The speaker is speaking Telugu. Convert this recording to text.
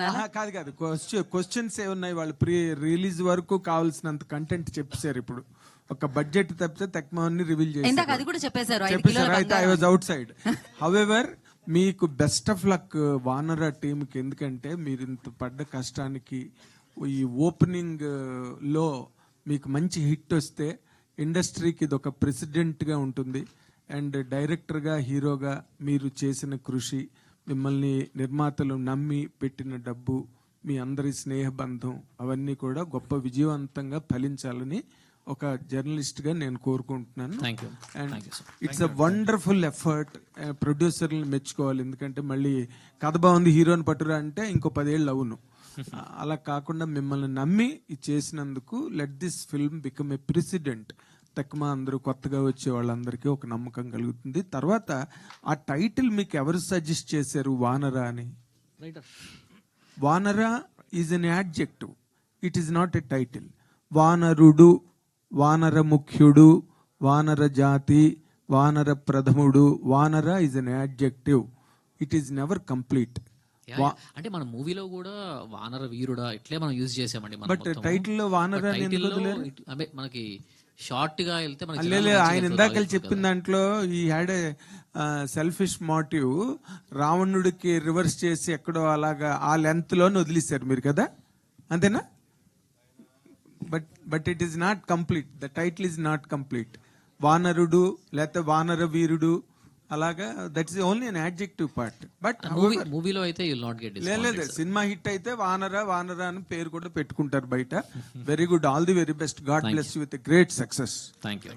ఆహా, కాదు కాదు. క్వశ్చన్ క్వశ్చన్స్ ఏ ఉన్నాయి. వాళ్ళు ప్రీ రిలీజ్ వరకు కావాల్సినంత కంటెంట్ చెప్పారు ఇప్పుడు. ఒక బడ్జెట్ తప్పితే తక్కువ రివీల్ ఇందాక చేశారు అది కూడా చెప్పేశారు. ఐదు కిలోల చెప్పేసారు అయితే ఐ బంగారం. వాజ్ అవుట్ సైడ్ హవెవర్ మీకు బెస్ట్ ఆఫ్ లక్ వానర టీంకి ఎందుకంటే మీరు ఇంత పడ్డ కష్టానికి ఈ ఓపెనింగ్లో మీకు మంచి హిట్ వస్తే ఇండస్ట్రీకి ఇది ఒక ప్రెసిడెంట్గా ఉంటుంది. అండ్ డైరెక్టర్గా హీరోగా మీరు చేసిన కృషి మిమ్మల్ని నిర్మాతలు నమ్మి పెట్టిన డబ్బు మీ అందరి స్నేహబంధం అవన్నీ కూడా గొప్ప విజయవంతంగా ఫలించాలని ఒక జర్నలిస్ట్గా నేను కోరుకుంటున్నాను. And it's a wonderful effort ప్రొడ్యూసర్ని మెచ్చుకోవాలి. ఎందుకంటే మళ్ళీ కథ బాగుంది హీరోని పట్టురా అంటే ఇంకో పదేళ్ళు అవును. అలా కాకుండా మిమ్మల్ని నమ్మి చేసినందుకు let this film become a precedent తక్కువ అందరూ కొత్తగా వచ్చే వాళ్ళందరికీ ఒక నమ్మకం కలుగుతుంది. తర్వాత ఆ టైటిల్ మీకు ఎవరు సజెస్ట్ చేశారు వానరా అని? Vanara is an adjective it is not a title వానరుడు వానర ముఖ్యుడు వానర జాతి వానర ప్రథముడు Vanara is an adjective it is never complete అంటే మన మూవీలో కూడా వానర వీరుడా ఇట్లే మనం యూజ్ చేసామండి బట్ మొత్తము. టైటిల్లో వానర మనకి షార్ట్గా వెళ్తే లేదు ఆయన ఇందాక చెప్పిన. దాంట్లో ఈ హ్యాడ్ సెల్ఫిష్ మోటివ్ రావణుడికి రివర్స్ చేసి ఎక్కడో అలాగా ఆ లెంత్లోనే వదిలేశారు మీరు కదా? అంతేనా? But but it is not complete the title is not complete వానరుడు లేకపోతే వానర వీరుడు అలాగా that is only an adjective part but movie మూవీలో అయితే యుల్ నాట్ గెట్ లేదు సినిమా హిట్ అయితే వానర వానర అని పేరు కూడా పెట్టుకుంటారు బయట. Very good all the very best God bless with great success thank you